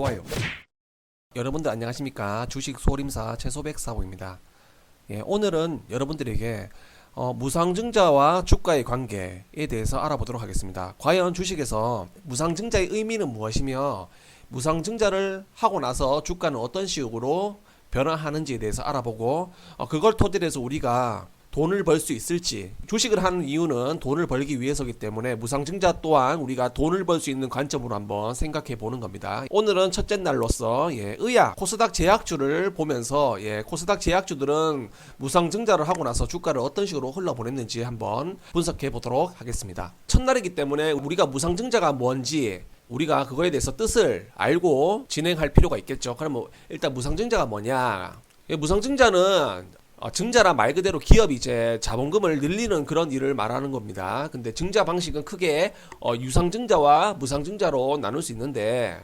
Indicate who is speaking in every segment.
Speaker 1: 좋아요. 여러분들 안녕하십니까? 주식 소림사 최소백사고입니다. 예, 오늘은 여러분들에게 어, 무상증자와 주가의 관계에 대해서 알아보도록 하겠습니다. 과연 주식에서 무상증자의 의미는 무엇이며 무상증자를 하고 나서 주가는 어떤 식으로 변화하는지에 대해서 알아보고 어, 그걸 토대로 해서 우리가 돈을 벌 수 있을지 주식을 하는 이유는 돈을 벌기 위해서기 때문에 무상증자 또한 우리가 돈을 벌 수 있는 관점으로 한번 생각해 보는 겁니다. 오늘은 첫째 날로서 예, 의약 코스닥 제약주를 보면서 예, 코스닥 제약주들은 무상증자를 하고 나서 주가를 어떤 식으로 흘러보냈는지 한번 분석해 보도록 하겠습니다. 첫날이기 때문에 우리가 무상증자가 뭔지 우리가 그거에 대해서 뜻을 알고 진행할 필요가 있겠죠. 그러면 일단 무상증자가 뭐냐? 예, 무상증자는 어, 증자라 말 그대로 기업이 이제 자본금을 늘리는 그런 일을 말하는 겁니다. 근데 증자 방식은 크게 어, 유상증자와 무상증자로 나눌 수 있는데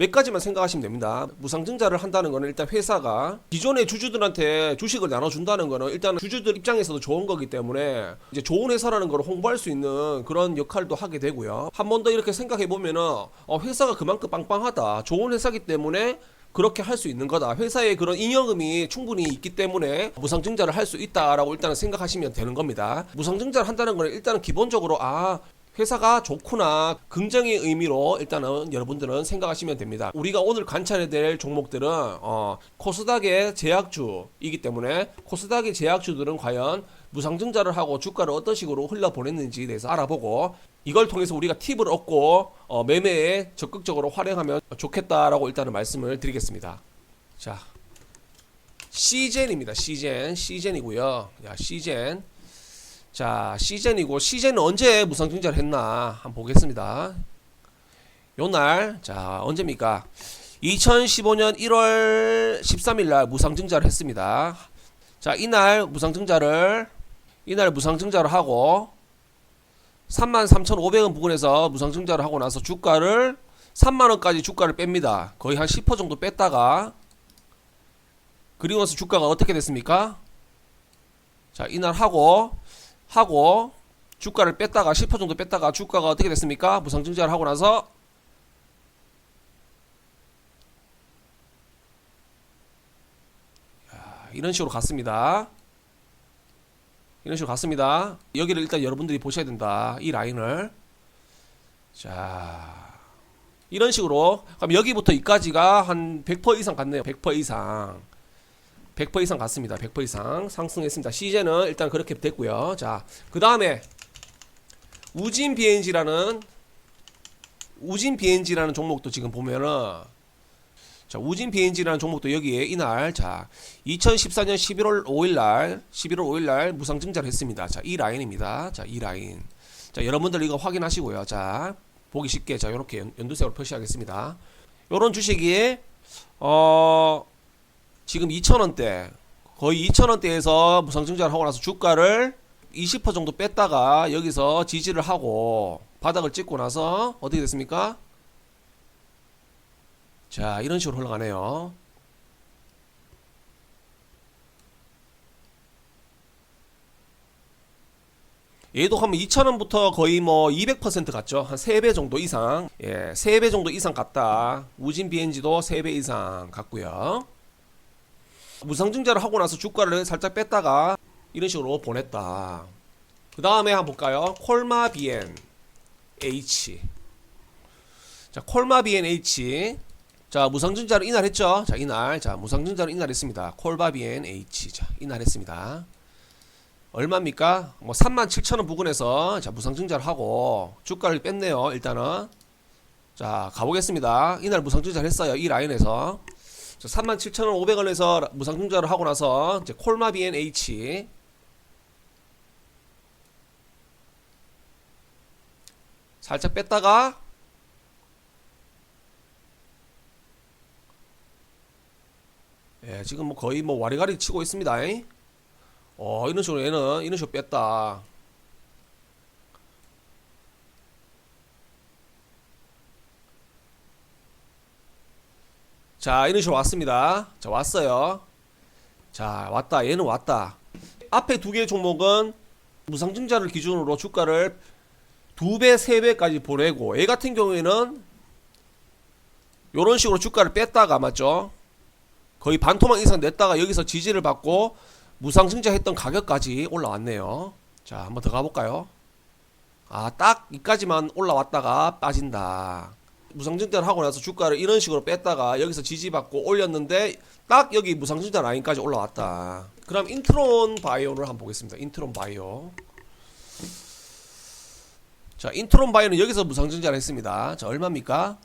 Speaker 1: 몇 가지만 생각하시면 됩니다. 무상증자를 한다는 거는 일단 회사가 기존의 주주들한테 주식을 나눠준다는 거는 일단 주주들 입장에서도 좋은 거기 때문에 이제 좋은 회사라는 걸 홍보할 수 있는 그런 역할도 하게 되고요. 한 번 더 이렇게 생각해 보면은 어, 회사가 그만큼 빵빵하다. 좋은 회사기 때문에 그렇게 할 수 있는 거다. 회사에 그런 잉여금이 충분히 있기 때문에 무상증자를 할 수 있다라고 일단은 생각하시면 되는 겁니다. 무상증자를 한다는 거는 일단은 기본적으로 아 회사가 좋구나 긍정의 의미로 일단은 여러분들은 생각하시면 됩니다. 우리가 오늘 관찰해야 될 종목들은 어, 코스닥의 제약주이기 때문에 코스닥의 제약주들은 과연 무상증자를 하고 주가를 어떤 식으로 흘러보냈는지에 대해서 알아보고 이걸 통해서 우리가 팁을 얻고 어, 매매에 적극적으로 활용하면 좋겠다라고 일단은 말씀을 드리겠습니다. 자, 시젠입니다. 시젠, 시젠이고요. 야, 시젠. 자, 시젠이고 시젠은 언제 무상증자를 했나 한번 보겠습니다. 요날 자, 언제입니까? 2015년 1월 13일 날 무상증자를 했습니다. 자, 이날 무상증자를 이날 무상증자를 하고 33,500원 부근에서 무상증자를 하고 나서 주가를 3만원까지 주가를 뺍니다. 거의 한 10% 정도 뺐다가 그리고 나서 주가가 어떻게 됐습니까? 자, 이날 하고 하고 주가를 뺐다가 10% 정도 뺐다가 주가가 어떻게 됐습니까? 무상증자를 하고 나서 이런 식으로 갔습니다. 이런 식으로 갔습니다. 여기를 일단 여러분들이 보셔야 된다. 이 라인을. 자. 이런 식으로. 그럼 여기부터 여기까지가 한 100% 이상 갔네요. 100% 이상. 100% 이상 갔습니다. 100% 이상 상승했습니다. 시제는 일단 그렇게 됐고요. 자, 그 다음에 우진 BNG라는 우진 BNG라는 종목도 지금 보면은 자, 우진 BNG라는 종목도 여기에 이날 자, 2014년 11월 5일 날 11월 5일 날 무상 증자를 했습니다. 자, 이 라인입니다. 자, 이 라인. 자, 여러분들 이거 확인하시고요. 자, 보기 쉽게 자, 요렇게 연- 연두색으로 표시하겠습니다. 요런 주식이 어 지금 2,000원대 거의 2,000원대에서 무상증자를 하고 나서 주가를 20% 정도 뺐다가 여기서 지지를 하고 바닥을 찍고 나서 어떻게 됐습니까? 자 이런 식으로 흘러가네요. 얘도 하면 2,000원부터 거의 뭐 200% 갔죠. 한 3배 정도 이상. 예, 3배 정도 이상 갔다. 우진 BNG도 3배 이상 갔고요. 무상증자를 하고 나서 주가를 살짝 뺐다가 이런 식으로 보냈다. 그 다음에 한번 볼까요? 콜마 BN H. 자, 콜마 BN H. 자, 무상증자를 이날 했죠? 자, 이날. 자, 무상증자를 이날 했습니다. BN H. 자, 이날 했습니다. 얼마입니까? 뭐 37,000원 부근에서 자, 무상증자를 하고 주가를 뺐네요. 일단은. 자, 가보겠습니다. 이날 무상증자를 했어요. 이 라인에서. 37,500원에서 무상증자를 하고 나서 이제 콜마 BNH 살짝 뺐다가 예, 지금 뭐 거의 뭐 와리가리 치고 있습니다. 어, 이런 식으로 얘는 이런 식으로 뺐다. 자, 이런 식으로 왔습니다. 자, 왔어요. 자, 왔다. 얘는 왔다. 앞에 두 개의 종목은 무상증자를 기준으로 주가를 두 배, 세 배까지 보내고 얘 같은 경우에는 요런 식으로 주가를 뺐다가 맞죠? 거의 반토막 이상 냈다가 여기서 지지를 받고 무상증자 했던 가격까지 올라왔네요. 자, 한번 더 가볼까요? 아, 딱 이까지만 올라왔다가 빠진다. 무상증자를 하고 나서 주가를 이런 식으로 뺐다가 여기서 지지받고 올렸는데 딱 여기 무상증자 라인까지 올라왔다. 그럼 인트론 바이오를 한번 보겠습니다. 인트론 바이오. 자, 인트론 바이오는 여기서 무상증자를 했습니다. 자, 얼마입니까?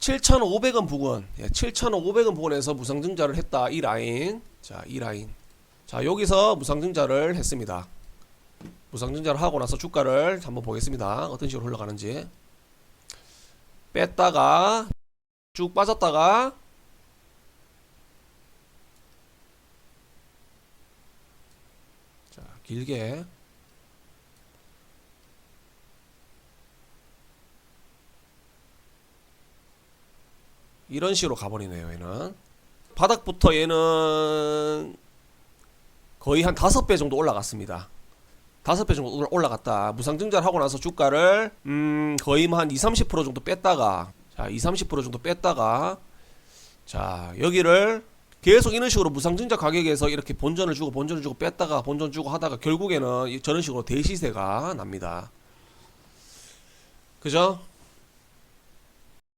Speaker 1: 7,500원 부근. 예, 7,500원 부근에서 무상증자를 했다. 이 라인. 자, 이 라인. 자, 여기서 무상증자를 했습니다. 무상증자를 하고 나서 주가를 한번 보겠습니다. 어떤 식으로 흘러가는지. 뺐다가 쭉 빠졌다가 자, 길게 이런 식으로 가버리네요, 얘는. 바닥부터 얘는 거의 한 다섯 배 정도 올라갔습니다. 다섯 배 정도 올라- 올라갔다. 무상증자를 하고 나서 주가를 음 거의 뭐한 2, 30% 정도 뺐다가 자, 2, 30% 정도 뺐다가 자, 여기를 계속 이런 식으로 무상증자 가격에서 이렇게 본전을 주고 본전을 주고 뺐다가 본전 주고 하다가 결국에는 이- 저런 식으로 대시세가 납니다. 그죠?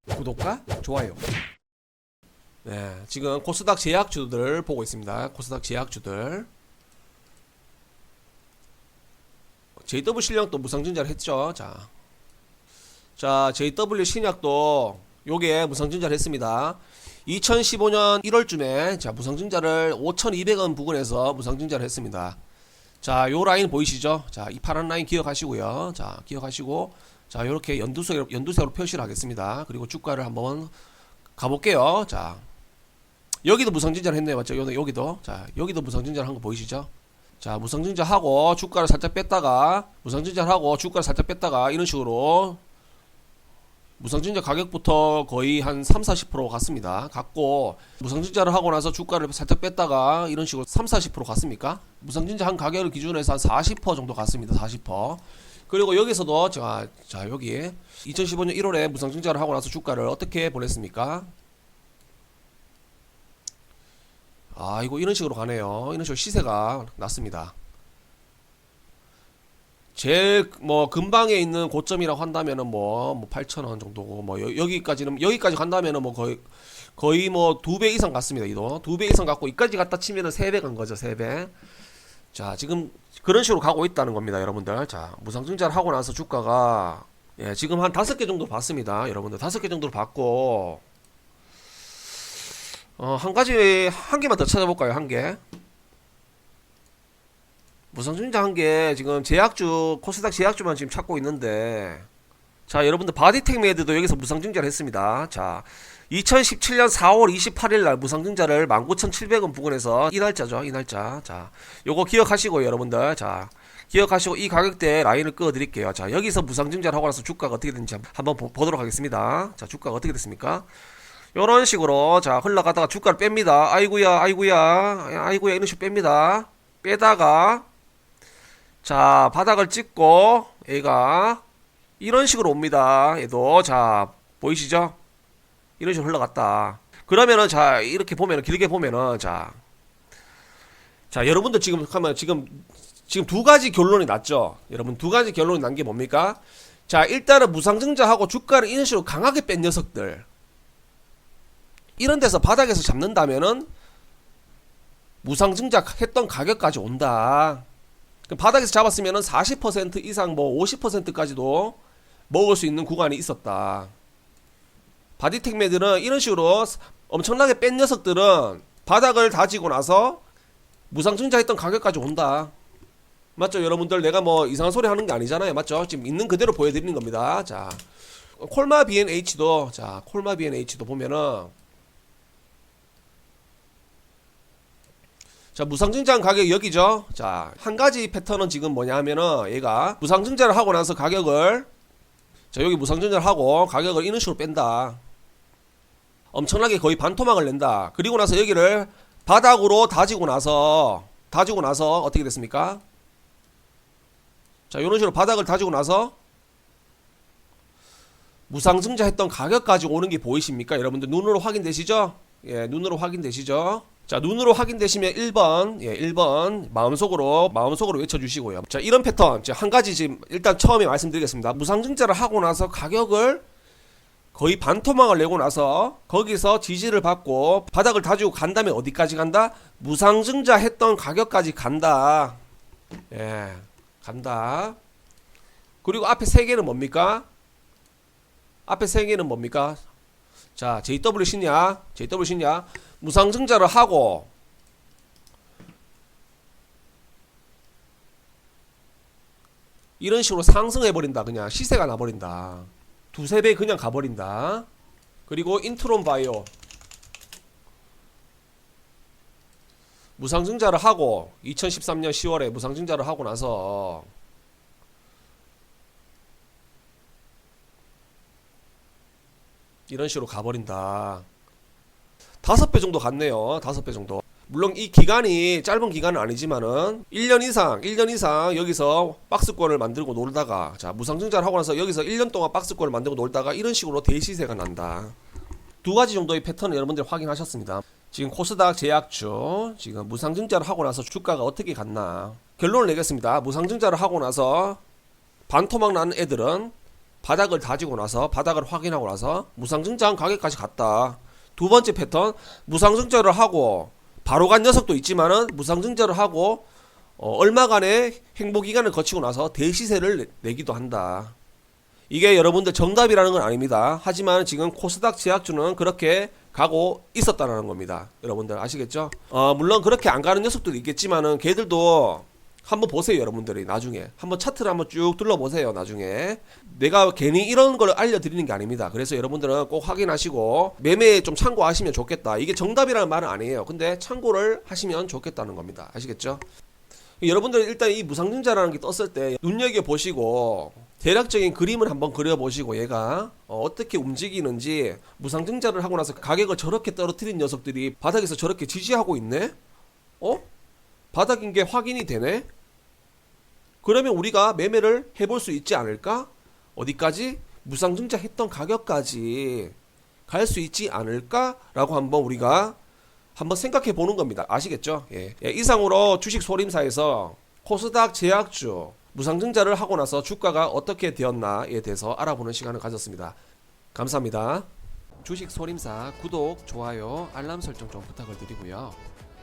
Speaker 1: 구독과 좋아요. 네, 지금 코스닥 제약주들 보고 있습니다. 코스닥 제약주들. JW 신약도 무상증자를 했죠. 자, 자 JW 신약도 요게 무상증자를 했습니다. 2015년 1월쯤에 자 무상증자를 5,200원 부근에서 무상증자를 했습니다. 자, 요 라인 보이시죠? 자, 이 파란 라인 기억하시고요. 자, 기억하시고 자, 요렇게 연두색으로 연두색으로 표시를 하겠습니다. 그리고 주가를 한번 가 볼게요. 자, 여기도 무상증자를 했네요. 맞죠? 요- 여기도 자, 여기도 무상증자를 한 거 보이시죠? 자, 무상증자 하고 주가를 살짝 뺐다가 무상증자를 하고 주가를 살짝 뺐다가 이런 식으로 무상증자 가격부터 거의 한 3, 40% 갔습니다. 갔고 무상증자를 하고 나서 주가를 살짝 뺐다가 이런 식으로 3, 40% 갔습니까? 무상증자 한 가격을 기준으로 해서 한 40% 정도 갔습니다. 40%. 그리고 여기서도 자, 자 여기 2015년 1월에 무상증자를 하고 나서 주가를 어떻게 보냈습니까? 아, 이거 이런 식으로 가네요. 이런 식으로 시세가 났습니다. 제일 뭐 근방에 있는 고점이라고 한다면은 뭐, 뭐 8,000원 정도고 뭐 여, 여기까지는 여기까지 간다면은 뭐 거의 거의 뭐 두 배 이상 갔습니다. 이도 두 배 이상 갔고 이까지 갔다 치면은 세 배 간 거죠. 세 배. 자, 지금 그런 식으로 가고 있다는 겁니다, 여러분들. 자, 무상증자를 하고 나서 주가가 예, 지금 한 다섯 개 정도 봤습니다. 여러분들 다섯 개 정도로 봤고 어, 한 가지 한 개만 더 찾아볼까요? 한 개. 무상증자 한 개 지금 제약주 코스닥 제약주만 지금 찾고 있는데 자 여러분들 바디텍 메드도 여기서 무상증자를 했습니다. 자 2017년 4월 28일 날 무상증자를 19,700원 부근에서 이 날짜죠 이 날짜 자 요거 기억하시고 여러분들 자 기억하시고 이 가격대 라인을 끄어 드릴게요. 자 여기서 무상증자를 하고 나서 주가가 어떻게 되는지 한번 보, 보도록 하겠습니다. 자 주가가 어떻게 됐습니까? 요런 식으로 자 흘러가다가 주가를 뺍니다. 아이구야 아이구야 아이구야 이런 식으로 뺍니다. 빼다가 자 바닥을 찍고 얘가 이런 식으로 옵니다. 얘도 자 보이시죠? 이런 식으로 흘러갔다. 그러면은 자 이렇게 보면은 길게 보면은 자. 자 여러분들 지금 하면 지금 지금 두 가지 결론이 났죠. 여러분 두 가지 결론이 난 게 뭡니까? 자 일단은 무상증자하고 주가를 이런 식으로 강하게 뺀 녀석들 이런 데서 바닥에서 잡는다면은 무상증자 했던 가격까지 온다. 바닥에서 잡았으면은 40% 이상 뭐 50%까지도 먹을 수 있는 구간이 있었다. 바디텍메드는 이런 식으로 엄청나게 뺀 녀석들은 바닥을 다지고 나서 무상증자 했던 가격까지 온다. 맞죠? 여러분들 내가 뭐 이상한 소리 하는 게 아니잖아요. 맞죠? 지금 있는 그대로 보여드리는 겁니다. 자, 콜마 B&H도 자, 콜마 B&H도 보면은 자, 무상증자한 가격이 여기죠. 자, 한 가지 패턴은 지금 뭐냐 하면은 얘가 무상증자를 하고 나서 가격을 자, 여기 무상증자를 하고 가격을 이런 식으로 뺀다. 엄청나게 거의 반토막을 낸다. 그리고 나서 여기를 바닥으로 다지고 나서 다지고 나서 어떻게 됐습니까? 자, 이런 식으로 바닥을 다지고 나서 무상증자 했던 가격까지 오는 게 보이십니까? 여러분들 눈으로 확인되시죠? 예, 눈으로 확인되시죠? 자, 눈으로 확인되시면 1번, 예, 1번 마음속으로 마음속으로 외쳐 주시고요. 자, 이런 패턴 한 가지 지금 일단 처음에 말씀드리겠습니다. 무상증자를 하고 나서 가격을 거의 반토막을 내고 나서 거기서 지지를 받고 바닥을 다지고 간 다음에 어디까지 간다? 무상증자 했던 가격까지 간다. 예, 간다. 그리고 앞에 세 개는 뭡니까? 앞에 세 개는 뭡니까? 자, JW 신냐? JW 신냐? 무상증자를 하고 이런 식으로 상승해 버린다. 그냥 시세가 나 버린다. 두세 배 그냥 가 버린다. 그리고 인트론 바이오 무상증자를 하고 2013년 10월에 무상증자를 하고 나서 이런 식으로 가버린다. 다섯 배 정도 갔네요. 다섯 배 정도. 물론 이 기간이 짧은 기간은 아니지만은 1년 이상, 1년 이상 여기서 박스권을 만들고 놀다가 자, 무상증자를 하고 나서 여기서 1년 동안 박스권을 만들고 놀다가 이런 식으로 대시세가 난다. 두 가지 정도의 패턴을 여러분들 확인하셨습니다. 지금 코스닥 제약주 지금 무상증자를 하고 나서 주가가 어떻게 갔나 결론을 내겠습니다. 무상증자를 하고 나서 반토막 나는 애들은 바닥을 다지고 나서 바닥을 확인하고 나서 무상증자한 가격까지 갔다. 두 번째 패턴 무상증자를 하고 바로 간 녀석도 있지만은 무상증자를 하고 어, 얼마간의 행보 기간을 거치고 나서 대시세를 내- 내기도 한다. 이게 여러분들 정답이라는 건 아닙니다. 하지만 지금 코스닥 제약주는 그렇게 가고 있었다는 겁니다. 여러분들 아시겠죠? 어, 물론 그렇게 안 가는 녀석들도 있겠지만은 걔들도 한번 보세요, 여러분들이 나중에 한번 차트를 한번 쭉 둘러보세요, 나중에 내가 괜히 이런 걸 알려드리는 게 아닙니다. 그래서 여러분들은 꼭 확인하시고 매매에 좀 참고하시면 좋겠다. 이게 정답이라는 말은 아니에요. 근데 참고를 하시면 좋겠다는 겁니다. 아시겠죠? 여러분들 일단 이 무상증자라는 게 떴을 때 눈여겨 보시고 대략적인 그림을 한번 그려 보시고 얘가 어, 떻게 움직이는지 무상증자를 하고 나서 가격을 저렇게 떨어뜨린 녀석들이 바닥에서 저렇게 지지하고 있네. 어? 바닥인 게 확인이 되네. 그러면 우리가 매매를 해볼 수 있지 않을까? 어디까지? 무상증자 했던 가격까지 갈 수 있지 않을까라고 한번 우리가 한번 생각해 보는 겁니다. 아시겠죠? 예. 예, 이상으로 주식 소림사에서 코스닥 제약주 무상증자를 하고 나서 주가가 어떻게 되었나에 대해서 알아보는 시간을 가졌습니다. 감사합니다. 주식 소림사 구독, 좋아요, 알람 설정 좀 부탁을 드리고요.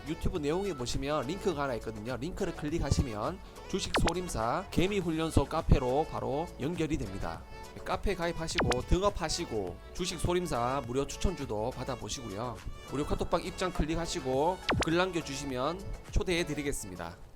Speaker 1: 유튜브 내용에 보시면 링크가 하나 있거든요. 링크를 클릭하시면 주식 소림사 개미 훈련소 카페로 바로 연결이 됩니다. 카페 가입하시고 등업하시고 주식 소림사 무료 추천주도 받아보시고요. 무료 카톡방 입장 클릭하시고 글 남겨주시면 초대해 드리겠습니다.